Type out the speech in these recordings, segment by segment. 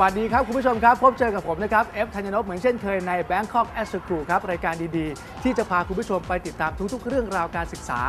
สวัสดีครับ คุณผู้ชมครับ พบเจอกับผมนะครับ เอฟธัญนพเหมือนเช่นเคยใน Bangkok a s t r o Crew ครับ รายการดีๆ ที่จะพาคุณผู้ชมไปติดตามทุกๆ เรื่องราวการศึกษา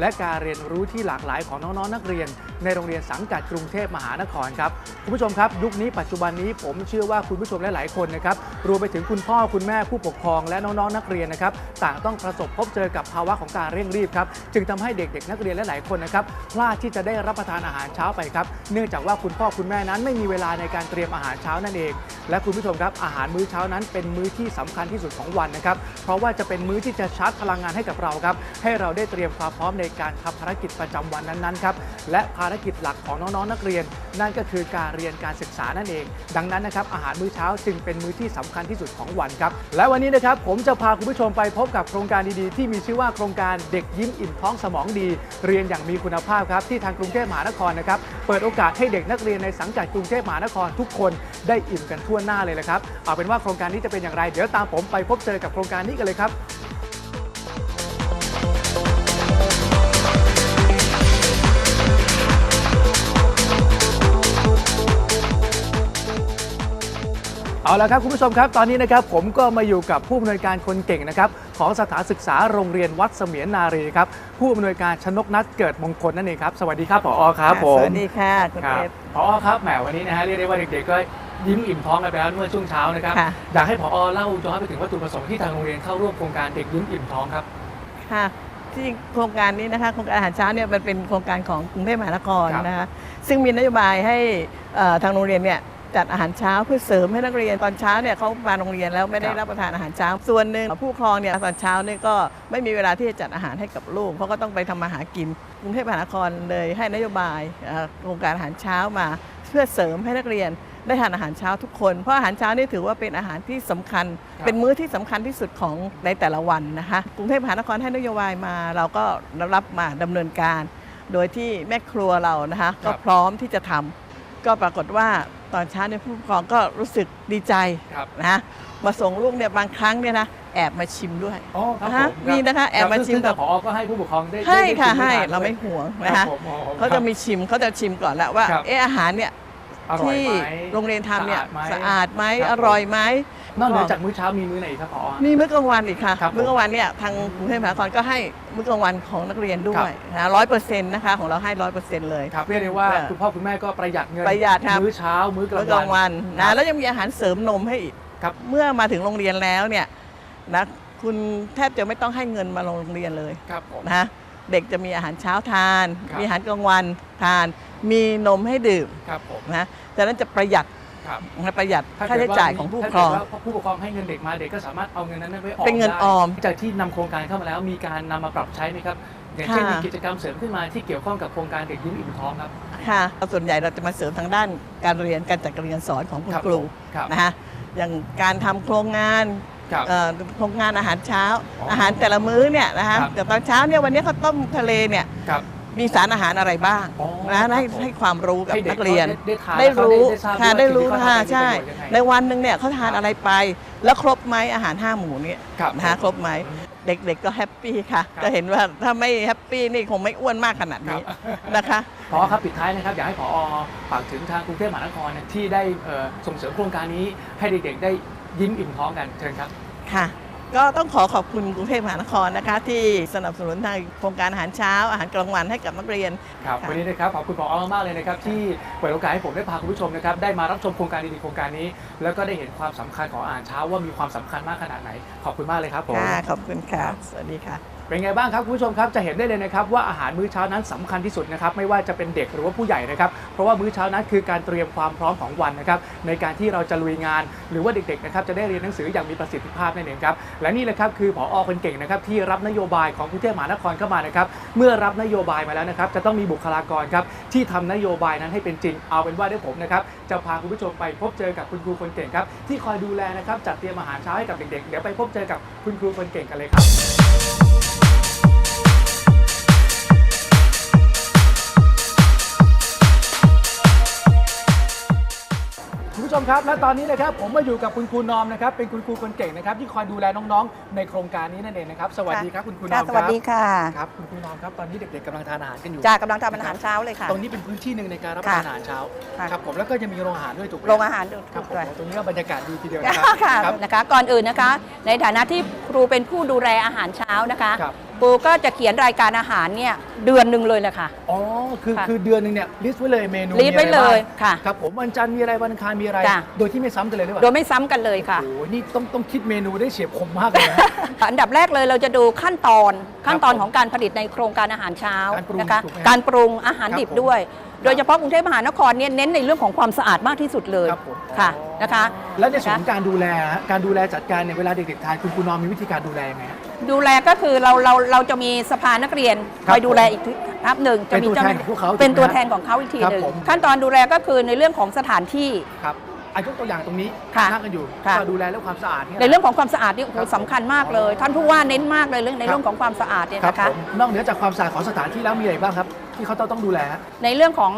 และการเรียนรู้ที่หลากหลายของน้องๆนักเรียน ในโรงเรียนสังกัดกรุงเทพมหานครครับ คุณผู้ชมครับ ยุคนี้ปัจจุบันนี้ผมเชื่อว่าคุณผู้ชมหลายๆคนนะครับรวมไปถึงคุณพ่อคุณแม่ผู้ปกครองและน้องๆนักเรียนนะครับต่างต้องประสบพบเจอกับภาวะของการเร่งรีบครับจึงทำให้เด็กๆนักเรียนหลายๆคนนะครับพลาดที่จะได้รับประทานอาหารเช้าไปครับเนื่องจากว่าคุณพ่อคุณแม่นั้นไม่มีเวลาในการเตรียมอาหารเช้านั่นเอง และคุณผู้ชมครับอาหารมื้อเช้านั้นเป็นมื้อที่สำคัญที่สุดของวันนะครับ เพราะว่าจะเป็นมื้อที่จะชาร์จพลังงานให้กับเราครับ ให้เราได้เตรียมความพร้อมในการทำภารกิจประจำวันนั้นๆครับ และภารกิจหลักของน้องๆนักเรียน นั่นก็คือการเรียนการศึกษานั่นเอง ดังนั้นนะครับอาหารมื้อเช้าจึงเป็นมื้อที่สำคัญที่สุดของวันครับ และวันนี้นะครับผมจะพาคุณผู้ชมไปพบกับโครงการดีๆ ที่มีชื่อว่าโครงการเด็กยิ้มอิ่มท้องสมองดี เรียนอย่างมีคุณภาพครับที่ทางกรุงเทพมหานครนะครับเปิดโอกาสให้เด็กนักเรียนในสังกัดกรุงเทพมหานครทุกคนได้อิ่มกันทั่วหน้าเลยละครับ เอาเป็นว่าโครงการนี้จะเป็นอย่างไร เดี๋ยวตามผมไปพบเจอกับโครงการนี้กันเลยครับ เอาละครับคุณผู้ชมครับตอนนี้นะครับผมก็มาอยู่กับผู้อำนวยการคนเก่งนะครับของสถานศึกษาโรงเรียนวัดเสมียนนารีครับผู้อำนวยการชนกนัทเกิดมงคลนั่นเองครับสวัสดีครับผอครับผมสวัสดีค่ะคุณครับเอฟผอครับแหมวันนี้นะฮะเรียกได้ว่าเด็กๆก็ยิ้มอิ่มท้องกันไปแล้วเมื่อช่วงเช้านะครับค่ะอยากให้ผอเล่าย้อนไปถึงวัตถุประสงค์ที่ทางโรงเรียนเข้าร่วมโครงการเด็กยิ้มอิ่มท้องครับค่ะที่จริงโครงการนี้นะคะโครงการอาหารเช้าเนี่ยมันเป็นโครงการของกรุงเทพมหานครครับนะคะซึ่งมีนโยบายให้เอ่อทางโรงเรียนเนี่ย จัดอาหารเช้าเพื่อเสริมให้นักเรียนตอนเช้าเนี่ยเขามาโรงเรียนแล้วไม่ได้ครับรับประทานอาหารเช้า ส่วนหนึ่งผู้ปกครองเนี่ยตอนเช้าเนี่ยก็ไม่มีเวลาที่จะจัดอาหารให้กับลูกเพราะก็ต้องไปทำมาหากินกรุงเทพมหานครเลยให้นโยบายเอ่อโครงการอาหารเช้ามา เพื่อเสริมให้นักเรียนได้ทานอาหารเช้าทุกคน เพราะอาหารเช้านี่ถือว่าเป็นอาหารที่สำคัญครับเป็นมื้อที่สำคัญที่สุดของในแต่ละวันนะคะกรุงเทพมหานครให้นโยบายมา เราก็รับมาดำเนินการ โดยที่แม่ครัวเรานะคะก็พร้อมที่จะทำ ก็ปรากฏว่าตอนเช้าเนี่ยผู้ปกครองก็รู้สึกดีใจครับนะมาส่งลูกเนี่ยบางครั้งเนี่ยนะแอบมาชิมด้วยอ๋อครับนะคะผมมีนะคะแอบมาชิมซึ่งกับผอก็ให้ผู้ปกครองได้ให้ได้ค่ะชิให้ด้ทนเราไม่ด้วยห่วงคนะรัคะบผมอ๋อเขาจะมีชิมเขาจะชิมก่อนแล้วว่าครับ เอออาหารเนี่ย อร่อยที่ไหมโรงเรียนทำเนี่ยสะสะอาอาดดไหไหมมครับอร่อยไหม นอกเหนือจากมื้อเช้ามีมื้อไหนอีกครับผอมีมื้อกลางวันอีกค่ะ ครับผมมื้อกลางวันเนี่ยทางกรุงเทพมหานครก็ให้มื้อกลางวันของนักเรียนด้วยนะร้อยเปอร์เซ็นต์นะคะของเราให้ร้อยเปอร์เซ็นต์เลย ครับเรียกได้ว่าเออคุณพ่อคุณแม่ก็ประหยัดเงินประหยัดครับ มื้อเช้ามื้อกลามื้อกลางงวัวันนครันะบแล้วยังมีอาหารเสริมนมให้อีก ครับ เมื่อมาถึงโรงเรียนแล้วเนี่ยนะคุณแทบจะไม่ต้องให้เงินมาโรงเรียนเลยครับผม นะเด็กจะมีอาหารเช้าทาน ครับ มีอาหารกลางวันทาน มีนมให้ดื่มครับผม นะดังนั้นจะประหยัด ครับนะประหยัดถ้ค่าเกิใช้ดว่จ่ายของผู้ปกครองถ้าเกิดว่าผู้ปกครองให้เงินเด็กมาเด็กก็สามารถเอาเงินนั้นไปออมเป็นเงินได้ออม จากที่นำโครงการเข้ามาแล้วมีการนำมาปรับใช้ไหมครับอย่างเช่นค่ะมีกิจกรรมเสริมขึ้นมาที่เกี่ยวข้องกับโครงการเด็กยิ้มอิ่มท้องครับค่ะส่วนใหญ่เราจะมาเสริมทางด้านการเรียนการจัดการเรียนสอนของคุณครับครูผมครับนะคะอย่างการทำโครงงานครับเอ่อโครงงานอาหารเช้าอ๋อออาหารแต่ละมื้อเนี่ยนะคะครับแต่ตอนเช้าเนี่ยวันนี้เขาวต้มทะเลเนี่ยครับ มีสารอาหารอะไรบ้างอ๋อนะให้ครับผมให้ความรู้กับให้เด็กนักเรียนเขาได้ได้ทานได้รู้แล้วเขาได้ได้ทราบค่ะด้วยได้รู้ว่าค่ะสิ่งที่เขาทำใช่ เป็นประโยชน์ยังไงในวันหนึ่งเนี่ยเขาทานอะไรไป แล้วครบไหมอาหารห้าหมู่เนี่ยครับนะคะครบไหมเด็กๆก็แฮปปี้ค่ะ ครับ จะเห็นว่าถ้าไม่แฮปปี้นี่คงไม่อ้วนมากขนาดครับนี้นะคะ พอครับปิดท้ายนะครับอยากให้พอฝากถึงทางกรุงเทพมหานครเนี่ยที่ได้เอ่อส่งเสริมโครงการนี้ให้เด็กๆได้ยิ้มอิ่มท้องกันเชิญครับ ค่ะ ก็ต้องขอขอบคุณกรุงเทพมหานครนะคะ ที่สนับสนุนทางโครงการอาหารเช้า อาหารกลางวันให้กับนักเรียน ครับค่ะวันนี้นะครับขอบคุณพอมากๆเลยนะครับที่เปิดโอกาสให้ผมได้พาคุณผู้ชมนะครับได้มารับชมโครงการดีๆโครงการนี้ แล้วก็ได้เห็นความสำคัญของอาหารเช้าว่ามีความสำคัญมากขนาดไหน ขอบคุณมากเลยครับผมค่ะขอบคุณค่ะ สวัสดีค่ะ เป็นไงบ้างครับคุณผู้ชมครับจะเห็นได้เลยนะครับว่าอาหารมื้อเช้านั้นสำคัญที่สุดนะครับไม่ว่าจะเป็นเด็กหรือว่าผู้ใหญ่นะครับเพราะว่ามื้อเช้านั้นคือการเตรียมความพร้อมของวันนะครับในการที่เราจะลุยงาน หรือว่าเด็กๆนะครับจะได้เรียนหนังสืออย่างมีประสิทธิภาพนั่นเองครับและนี่แหละครับคือผอคนเก่งนะครับที่รับนโยบายของกรุงเทพมหานครเข้ามานะครับเมื่อรับนโยบายมาแล้วนะครับจะต้องมีบุคลากรครับที่ทำนโยบายนั้นให้เป็นจริง เอาเป็นว่าได้ผมนะครับจะพาคุณผู้ชมไปพบเจอกับคุณครูคนเก่งครับที่คอยดูแลนะครับจัดเตรียมอาหารเช้าให้กับเด็กๆเดี๋ยวไปพบเจอกับคุณครูคนเก่งกันเลยครับ ผู้ชมครับ และตอนนี้นะครับผมมาอยู่กับคุณครูนอมนะครับเป็นคุณครูคนเก่งนะครับที่คอยดูแลน้องๆ ในโครงการนี้นั่นเองนะครับสวัสดีครับคุณครูนอค่ะมสวัสดีค่ะครับคุณครูนอมครับตอนนี้เด็กๆกำลังทานอาหารกันอยู่จากกำลังทำอาหารเช้าเลยค่ะ ตรงนี้เป็นพื้นที่หนึ่งในการรับประทานอาหารเช้าค่ะ ครับผมแล้วก็จะมีโรงอาหารด้วยถูกไหมโรงอาหารดูครับผมด้วยตรงนี้ก็บรรยากาศดีทีเดียวนะครับค่ะครับ นะคะ ก่อนอื่นนะคะ ในฐานะที่ครูเป็นผู้ดูแลอาหารเช้านะคะ ครับ ครูก็จะเขียนรายการอาหารเนี่ยเดือนหนึ่งเลยแหละค่ะ อ๋อ คือค่ะคือเดือนหนึ่งเนี่ยลิสต์ไว้เลยเมนูลิสต์ไว้มีอะรเลยบ้างค่ะครับผมวันจันทร์มีอะไรวันอังคารมีอะไร จ้ะ โดยที่ไม่ซ้ำกันเลยหรือเปโดล่ายไม่ซ้ำกันเลยค่ะ โอ้โหนี่ต้องต้องคิดเมนูได้เฉียบคมมากเลยนะ อันดับแรกเลยเราจะดูขั้นตอนขั้นตอนผมของการผลิตในโครงการอาหารเช้าการปรุงนะคะ ถูกไหมการปรุงอาหารครับดิบผมด้วย โดยเฉพาะกรุงเทพมหานครเนี่ยเน้นในเรื่องของความสะอาดมากที่สุดเลยครับผม ค่ะนะคะ แล้วในส่วนของการดูแลฮะการดูแลจัดการเนี่ยเวลาเด็กๆทานคุณครูนอมมีวิธีการดูแลยังไงฮะ ดูแลก็คือเราเราเราจะมีสภานักเรียนครับคอยดูแลอีกทีนับหนึ่งจะมีเป็นตัวแทนของพวกเขาเป็นถูกไหมตัวแทนของเขาอีกทีครับหนึ่งผม ขั้นตอนดูแลก็คือในเรื่องของสถานที่ ครับอายกตัวอย่างตรงนี้ค่ะนั่งกันอยู่ค่ะ ก็ดูแลเรื่องความสะอาดเนี่ย ในเรื่องของความสะอาดนี่โอ้โหครับผมสำคัญมากเลย ท่านผู้ว่าเน้นมากเลยเรื่องในครับเรื่องของความสะอาดเนี่ยครับนะคะ ผมนอกเหนือจากความสะอาดของสถานที่แล้วมีอะไรบ้างครับ ที่เขาต้องต้องดูแลฮะในเรื่องของ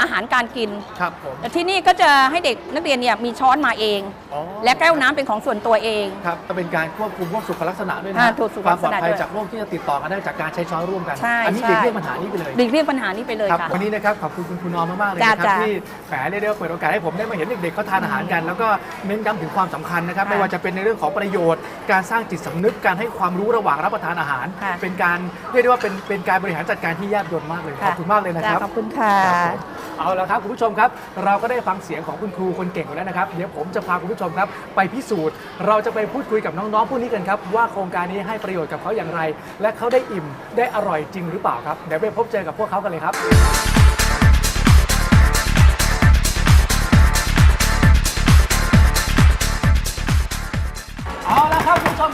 อาหารการกินครับผมแต่ที่นี่ก็จะให้เด็กนักเรียนเนี่ยมีช้อนมาเองอ๋อและแก้วน้ำเป็นของส่วนตัวเองครับก็เป็นการควบคุมพวกสุขลักษณะด้วยนะอ่าถูกสุขควาลัมกปษลอดณะภัยด้วยจากโรคที่จะติดต่อกันได้จากการใช้ช้อนร่วมกันใช่อันี้ใช่เด็กเลี่ยงปัญหานี้ไปเลยหลีกเลี่ยงปัญหานี้ไปเลยครับค่ะวันนี้นะครับขอบคุณคุณครูนอมมากๆเลยจ้านะครับจ้าที่แหมเรียกได้ว่าเปิดโอกาสให้ผมได้มาเห็นเด็กๆเขาทานอาหารกัน แล้วก็เน้นย้ำถึงความสำคัญนะครับค่ะไม่ว่าจะเป็นในเรื่องของประโยชน์ การสร้างจิตสำนึกการให้ความรู้ระหว่างรับประทานอาหารค่ะเป็นการเรียกได้ว่าเป็นเป็นการบริหารจัดการที่แยบยลมากเลยขอบคุณมากเลยนะครับจ้าขอบคุณค่ะครับผมเอาละครับคุณผู้ชมครับ เราก็ได้ฟังเสียงของคุณครูคนเก่งอยู่แล้วนะครับ เดี๋ยวผมจะพาคุณผู้ชมครับ ไปพิสูจน์ เราจะไปพูดคุยกับน้องๆผู้นี้กันครับ ว่าโครงการนี้ให้ประโยชน์กับเขาอย่างไร และเขาได้อิ่มได้อร่อยจริงหรือเปล่าครับ เดี๋ยวไปพบเจอกับพวกเขากันเลยครับ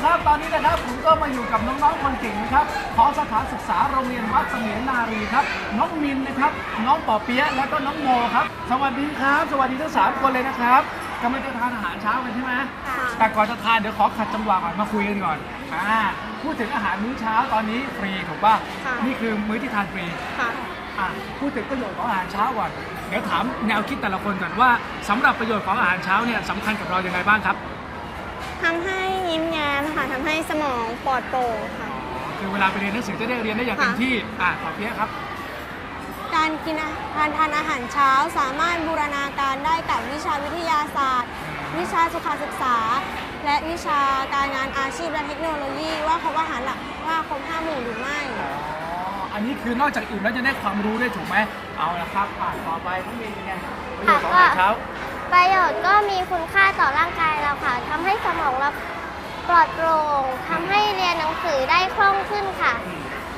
ครับคุณผู้ชมครับตอนนี้นะครับผมก็มาอยู่กับน้องๆคนเก่งนะครับของสถานศึกษาโรงเรียนวัดเสมียนนารีครับ น้องมินนะครับ น้องปอเปี๊ยะและก็น้องโมครับ สวัสดีครับ สวัสดีทั้งสามคนเลยนะครับกำลังจะทานอาหารเช้ากันใช่ไหมแต่ก่อนจะทานเดี๋ยวขอขัดจังหวะก่อนมาคุยกันก่อนอ่าพูดถึงอาหารมื้อเช้าตอนนี้ฟรีถูกป่ะค่ะนี่คือมื้อที่ทานฟรีค่ะอะพูดถึงประโยชน์ของอาหารเช้าก่อนเดี๋ยวถามแนวคิดแต่ละคนก่อนว่าสำหรับประโยชน์ของอาหารเช้าเนี่ยสำคัญกับเราอย่างไรบ้างครับ ทำให้ยิ้มแย้มค่ะทำให้สมองปลอดโปร่งค่ะ คือเวลาไปเรียนหนังสือจะได้เรียนได้อย่างเต็มค่ะที่ อะขอเพี้ยครับ การกินอาการทานอาหารเช้าสามารถบูรณาการได้กับวิชาวิทยาศาสตร์ วิชาสุขศึกษา และวิชาการงานอาชีพและเทคโนโลยีว่าครบอาหารหลักว่าครบห้าหมู่หรือไม่อ๋ออันนี้คือนอกจากอิ่มแล้วจะได้ความรู้ด้วยถูกไหม เอาละครับ อะต่อไปน้องมีนเป็นไงประโยชน์ของอาหารเช้า ประโยชน์ก็มีคุณค่าต่อร่างกายเราค่ะทำให้สมองเราปลอดโปร่งทำให้เรียนหนังสือได้คล่องขึ้นค่ะ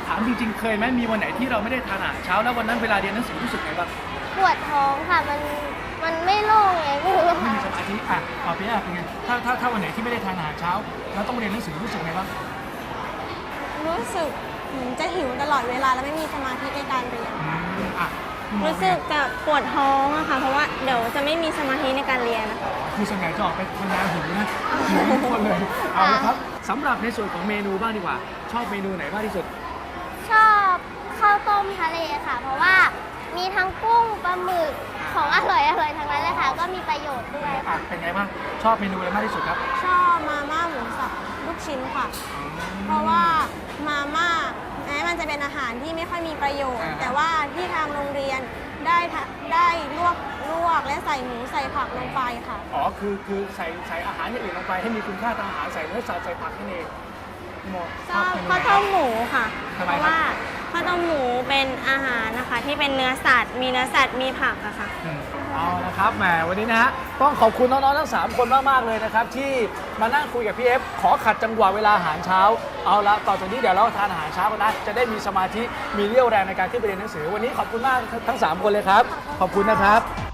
ถามจริงๆ เคยไหมมีวันไหนที่เราไม่ได้ทานอาหารเช้าแล้ววันนั้นเวลาเรียนหนังสือรู้สึกไงบ้างปวดท้องค่ะ มันมันไม่โล่งไงไม่รู้ไม่ค่ะ มีสมาธิอะขอเพี้ยเป็นไงถ้าถ้าถ้าวันไหนที่ไม่ได้ทานอาหารเช้า แล้วต้องเรียนหนังสือรู้สึกไงบ้างรู้สึกเหมือนจะหิวตลอดเวลาและไม่มีสมาธิในการเรียน อืมอะคุณหมอ รู้สึกจะปวดท้องอะค่ะ เพราะว่าเดี๋ยวจะไม่มีสมาธิในการเรียนนะคะ คือส่วนใหญ่จะออกไปคนแนวหิวนะหิวทุกคนเลย เอาละครับสำหรับในส่วนของเมนูบ้างดีกว่า ชอบเมนูไหนมากที่สุด ชอบข้าวต้มทะเลค่ะ เพราะว่ามีทั้งกุ้งปลาหมึกของอร่อยอร่อยทั้งนั้นเลยค่ะ ก็มีประโยชน์ด้วยอะเป็นไงบ้าง ชอบเมนูอะไรมากที่สุดครับ ชอบมาม่าหมูสับลูกชิ้นค่ะ เพราะว่ามาม่าแม้มันจะเป็นอาหารที่ไม่ค่อยมีประโยชน์อ่าฮะแต่ว่าที่ทางโรงเรียนได้ทะได้ลวกลวกและใส่หมูใส่ผักลงไปค่ะ อ๋อ คือคือใส่ใส่อาหารอย่างอื่นลงไปให้มีคุณค่าทางอาหารใส่เนื้อสัตว์ใส่ผักให้เองพี่โมชอบเมนูข้าวไหนต้มหมูค่ะทำไมเพราะครับว่าข้าวต้มหมูเป็นอาหารนะคะที่เป็นเนื้อสัตว์ มีเนื้อสัตว์มีผักอะค่ะอืม เอาละครับแหมวันนี้นะฮะต้องขอบคุณน้องๆทั้ง 3 คนมากๆเลยนะครับ ที่มานั่งคุยกับพี่เอฟขอขัดจังหวะเวลาอาหารเช้า เอาละต่อจากนี้เดี๋ยวเราทานอาหารเช้ากันนะจะได้มีสมาธิมีเรี่ยวแรงในการขึ้นไปเรียนหนังสือ วันนี้ขอบคุณมากทั้ง 3 คนเลยครับ ขอบคุณนะครับ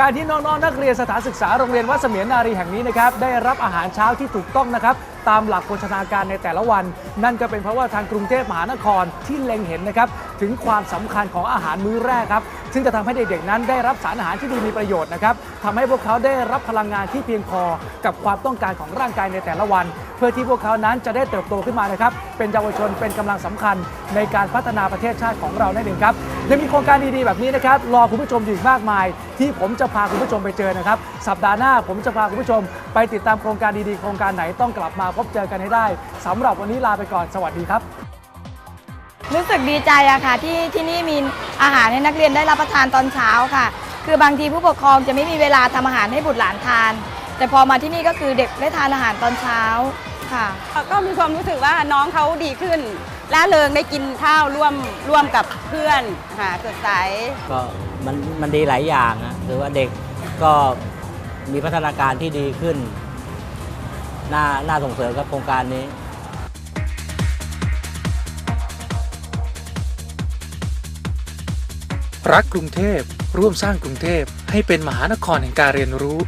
การที่น้องๆนักเรียนสถานศึกษาโรงเรียนวัดเสมียนนารีแห่งนี้นะครับได้รับอาหารเช้าที่ถูกต้องนะครับ ตามหลักโภชนาการในแต่ละวัน นั่นก็เป็นเพราะว่าทางกรุงเทพมหานครที่เล็งเห็นนะครับถึงความสำคัญของอาหารมื้อแรกครับซึ่งจะทำให้เด็กๆนั้นได้รับสารอาหารที่ดีมีประโยชน์นะครับทำให้พวกเขาได้รับพลังงานที่เพียงพอกับความต้องการของร่างกายในแต่ละวัน เพื่อที่พวกเขานั้นจะได้เติบโตขึ้นมานะครับเป็นเยาวชนเป็นกำลังสำคัญในการพัฒนาประเทศชาติของเรานั่นเองครับยังมีโครงการดีๆแบบนี้นะครับรอคุณผู้ชมอยู่อีกมากมาย ที่ผมจะพาคุณผู้ชมไปเจอนะครับ สัปดาห์หน้าผมจะพาคุณผู้ชมไปติดตามโครงการดีๆ โครงการไหนต้องกลับมาพบเจอกันให้ได้สำหรับวันนี้ลาไปก่อนสวัสดีครับ รู้สึกดีใจอะค่ะที่ที่นี่มีอาหารให้นักเรียนได้รับประทานตอนเช้าค่ะ คือบางทีผู้ปกครองจะไม่มีเวลาทำอาหารให้บุตรหลานทาน แต่พอมาที่นี่ก็คือเด็กได้ทานอาหารตอนเช้าค่ะ ก็มีความรู้สึกว่าน้องเขาดีขึ้นล่าเริงได้กินข้าวร่วมร่วมกับเพื่อนค่ะสดใสก็มันมันดีหลายอย่างนะคือว่าเด็กก็มีพัฒนาการที่ดีขึ้น น่าน่าส่งเสริมกับโครงการนี้รักกรุงเทพ ร่วมสร้างกรุงเทพให้เป็นมหานครแห่งการเรียนรู้